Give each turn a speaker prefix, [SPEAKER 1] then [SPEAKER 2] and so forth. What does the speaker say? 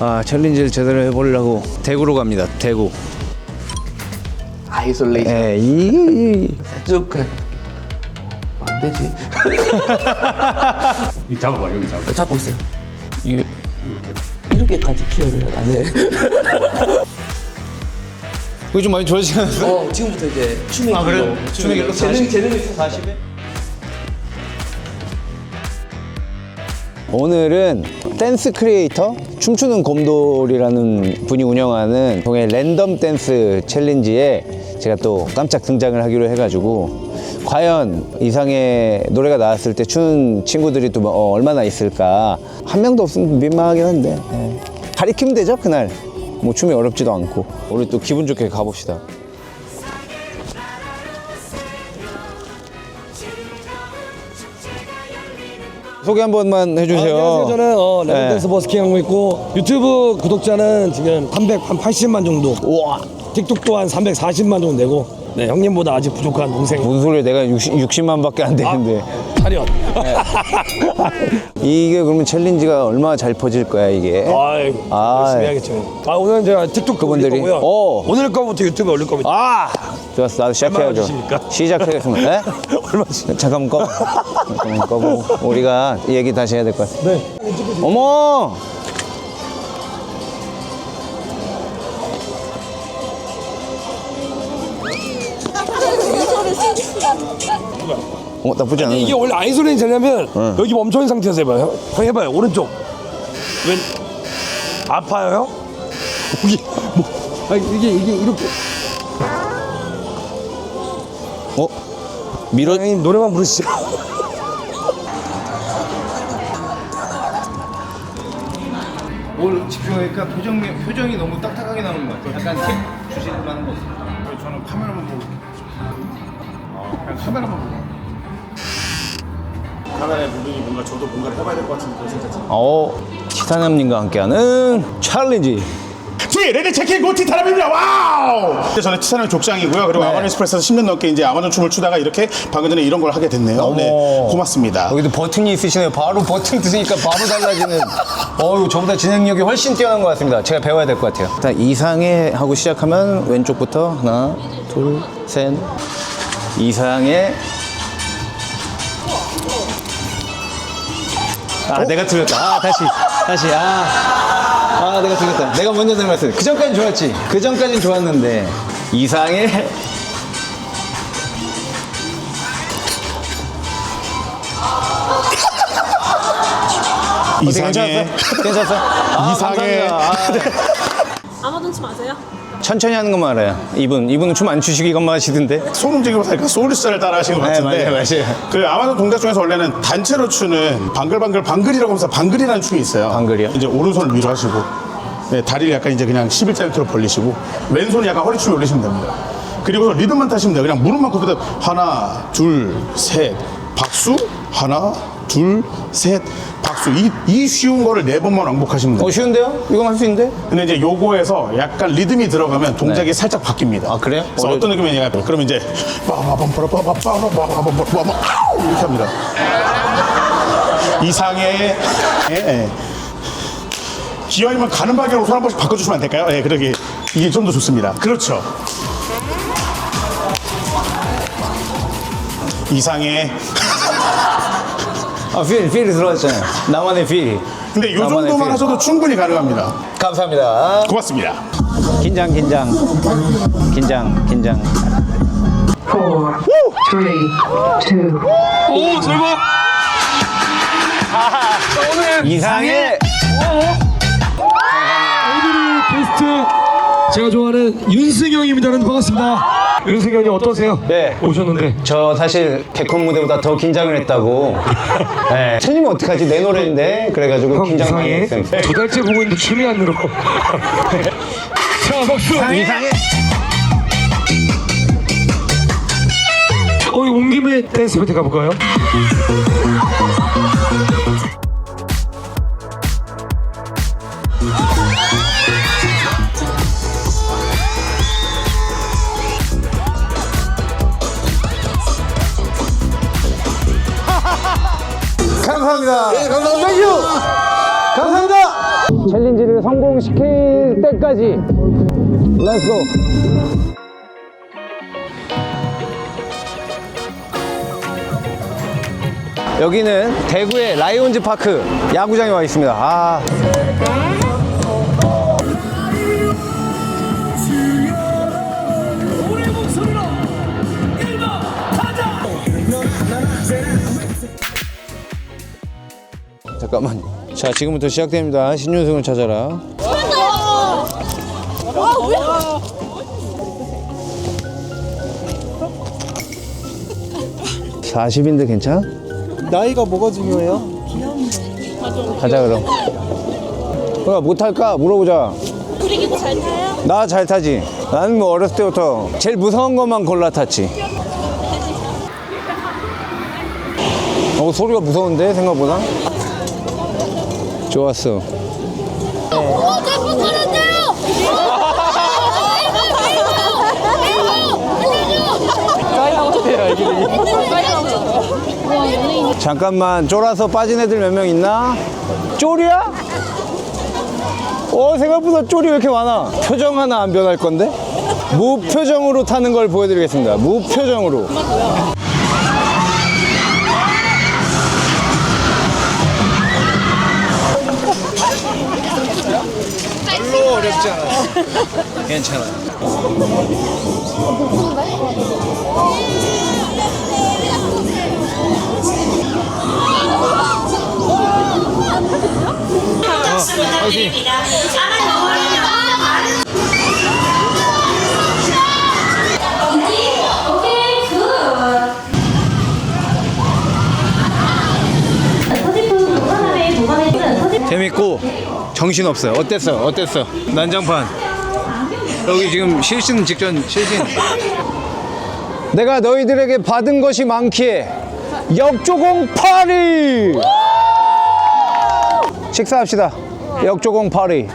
[SPEAKER 1] 아, 챌린지를 제대로 해보려고 대구로 갑니다. 대구.
[SPEAKER 2] 아이솔레이션.
[SPEAKER 1] 예,
[SPEAKER 2] 이쭉안 되지.
[SPEAKER 3] 이 잡아봐 여기 잡아.
[SPEAKER 2] 잡고 있어요. 이게 이렇게까지 키워줘요. 안 돼.
[SPEAKER 1] 그게 좀 많이 좋아지지 않았어요?
[SPEAKER 2] 어, 지금부터 이제 춤의
[SPEAKER 1] 아,
[SPEAKER 2] 길로.
[SPEAKER 1] 춤의 길로?
[SPEAKER 2] 재능 재능 있어
[SPEAKER 1] 40에? 오늘은 댄스 크리에이터 춤추는 곰돌이라는 분이 운영하는 동해 랜덤 댄스 챌린지에 제가 또 깜짝 등장을 하기로 해가지고 과연 이상의 노래가 나왔을 때 추는 친구들이 또 뭐, 어, 얼마나 있을까? 한 명도 없으면 민망하긴 한데. 네. 가리키면 되죠 그날. 뭐 춤이 어렵지도 않고. 우리 또 기분 좋게 가봅시다. 소개 한 번만 해주세요.
[SPEAKER 4] 아, 안녕하세요. 저는 어,
[SPEAKER 1] 네.
[SPEAKER 4] 레몬댄스 버스킹 하고 있고 유튜브 구독자는 지금 380만 정도.
[SPEAKER 1] 우와.
[SPEAKER 4] 틱톡 또한 340만 정도 되고 네, 형님보다 아직 부족한 동생.
[SPEAKER 1] 뭔 소리야 내가 60, 만 밖에 안 되는데 아,
[SPEAKER 4] 차렷. 네.
[SPEAKER 1] 이게 그러면 챌린지가 얼마나 잘 퍼질 거야 이게
[SPEAKER 4] 아이,
[SPEAKER 1] 아,
[SPEAKER 4] 열심히
[SPEAKER 1] 예.
[SPEAKER 4] 해야겠죠. 아, 오늘은 제가 틱톡
[SPEAKER 1] 그분들이?
[SPEAKER 4] 올릴 거고요.
[SPEAKER 1] 어.
[SPEAKER 4] 오늘 거부터 유튜브에 올릴 겁니다.
[SPEAKER 1] 아 좋았어 나도 얼마나 시작해야죠
[SPEAKER 4] 주십니까?
[SPEAKER 1] 시작하겠습니다 네?
[SPEAKER 4] 얼마 주십니까?
[SPEAKER 1] 잠깐만 꺼 잠깐만 꺼 우리가 얘기 다시 해야 될 것 같아
[SPEAKER 4] 네.
[SPEAKER 1] 어머 어, 나쁘지 않은데.
[SPEAKER 4] 이게 원래 아이솔레인 되려면 응. 여기 멈춰 있는 상태에서 해봐요. 형 해봐요. 오른쪽. 왼. 아파요, 형? 이게 뭐? 아 이게 이게 이렇게.
[SPEAKER 1] 어? 밀어.
[SPEAKER 4] 아, 형님 노래만 부르시죠.
[SPEAKER 1] 뭘 집중하니까 표정 표정이 너무 딱딱하게 나오는 것 같아요. 약간 팁 주실 만한 모습.
[SPEAKER 3] 저는 카메라만 보고 카메라만 보고. 카메라에 물이 뭔가 저도 뭔가 해봐야 될 것 같은 그런 생각. 어,
[SPEAKER 1] 티타늄님과 함께하는 챌린지.
[SPEAKER 3] 레드 체킹 고티 타람입니다. 와우. 저는 치사는 족장이고요. 그리고 네. 아마존 스프레스에서 10년 넘게 이제 아마존 춤을 추다가 이렇게 방금 전에 이런 걸 하게 됐네요. 네, 어머. 고맙습니다.
[SPEAKER 1] 여기도 버튼이 있으시네요. 바로 버튼 드시니까 바로 달라지는. 어우, 저보다 진행력이 훨씬 뛰어난 것 같습니다. 제가 배워야 될 것 같아요. 일단 이상해 하고 시작하면 왼쪽부터 하나, 둘, 셋. 이상의 아 어? 내가 틀렸다. 아 다시 다시 아, 아 내가 틀렸다. 내가 먼저 들렸어 그 전까진 좋았지. 그 전까진 좋았는데. 이상의
[SPEAKER 3] 이상의
[SPEAKER 1] 괜찮았어? 괜찮았어? 아, 이상의
[SPEAKER 5] 아마 눈치 마세요.
[SPEAKER 1] 천천히 하는 거 말아요. 이분 이분은 춤 안 추시기만 하시던데.
[SPEAKER 3] 손 움직이면서 하니까 소울스타를 따라하시는 것
[SPEAKER 1] 네,
[SPEAKER 3] 같은데.
[SPEAKER 1] 맞아요, 맞아요.
[SPEAKER 3] 그 아마존 동작 중에서 원래는 단체로 추는 방글방글 방글이라고 하면서 방글이라는 춤이 있어요.
[SPEAKER 1] 방글이요?
[SPEAKER 3] 이제 오른손을 위로 하시고 네, 다리를 약간 이제 그냥 11자 형태로 벌리시고 왼손이 약간 허리춤 올리시면 됩니다. 그리고 리듬만 타시면 돼요. 그냥 무릎만 그대로 하나, 둘, 셋, 박수, 하나, 둘, 셋, 박수. 이, 이 쉬운 거를 네 번만 왕복하시면 돼요.
[SPEAKER 1] 어, 쉬운데요? 이건 할 수 있는데?
[SPEAKER 3] 근데 이제 요거에서 약간 리듬이 들어가면 동작이 네. 살짝 바뀝니다.
[SPEAKER 1] 아, 그래요?
[SPEAKER 3] 그래서 원래- 어떤 느낌이냐? 그럼 이제 빠바밤빠라빠바빠바바바바바바 이렇게 합니다. 이상해. 예, 예. 기왕이면 가는 방향으로 손 한 번씩 바꿔주시면 안 될까요? 예, 그러게 이게 좀 더 좋습니다. 그렇죠. 이상해.
[SPEAKER 1] 아, 필, 필이 들어왔잖아요. 나만의 필.
[SPEAKER 3] 근데 요
[SPEAKER 1] 나만의
[SPEAKER 3] 정도만
[SPEAKER 1] 필.
[SPEAKER 3] 하셔도 충분히 가능합니다.
[SPEAKER 1] 감사합니다.
[SPEAKER 3] 고맙습니다.
[SPEAKER 1] 긴장, 긴장. 긴장, 긴장.
[SPEAKER 5] four, three, two,
[SPEAKER 4] 오 설마
[SPEAKER 1] 이상해!
[SPEAKER 4] 제가 좋아하는 윤승영입니다는 반갑습니다 윤승영이 어떠세요?
[SPEAKER 1] 네.
[SPEAKER 4] 오셨는데
[SPEAKER 1] 저 사실 개콘 무대보다 더 긴장을 했다고. 네. 틀리면 어떡하지? 내 노래인데? 그래가지고
[SPEAKER 4] 형
[SPEAKER 1] 긴장 많이
[SPEAKER 4] 이상해
[SPEAKER 1] 했어요.
[SPEAKER 4] 두 달째 보고 있는데 춤이 안 늘어 자 박수
[SPEAKER 1] 이상해!
[SPEAKER 4] 어, 온 김에 댄스 배틀 가볼까요?
[SPEAKER 1] 감사합니다. 네, 감사합니다. 감사합니다. 챌린지를 성공시킬 때까지 렛츠고 여기는 대구의 라이온즈 파크 야구장에 와 있습니다 아 잠깐만 자 지금부터 시작됩니다. 신윤승을 찾아라. 사 40인데 괜찮아?
[SPEAKER 6] 나이가 뭐가 중요해요?
[SPEAKER 1] 가자 그럼. 그가 못할까? 물어보자.
[SPEAKER 7] 브리기도 잘 타요?
[SPEAKER 1] 나 잘 타지. 나는 뭐 어렸을 때부터 제일 무서운 것만 골라 탔지. 어 소리가 무서운데 생각보다 좋았어! 잠깐만 쫄아서 빠진 애들 몇 명 있나? 쫄이야? 어 생각보다 쫄이 왜 이렇게 많아 표정 하나 안 변할 건데? 무표정으로 타는 걸 보여드리겠습니다 무표정으로 어렵지 않아 괜찮아 재밌고 정신없어요. 어땠어? 어땠어? 난장판. 여기 지금 실신 직전 실신. 내가 너희들에게 받은 것이 많기에 역조공 파리! 식사합시다. 역조공 파리.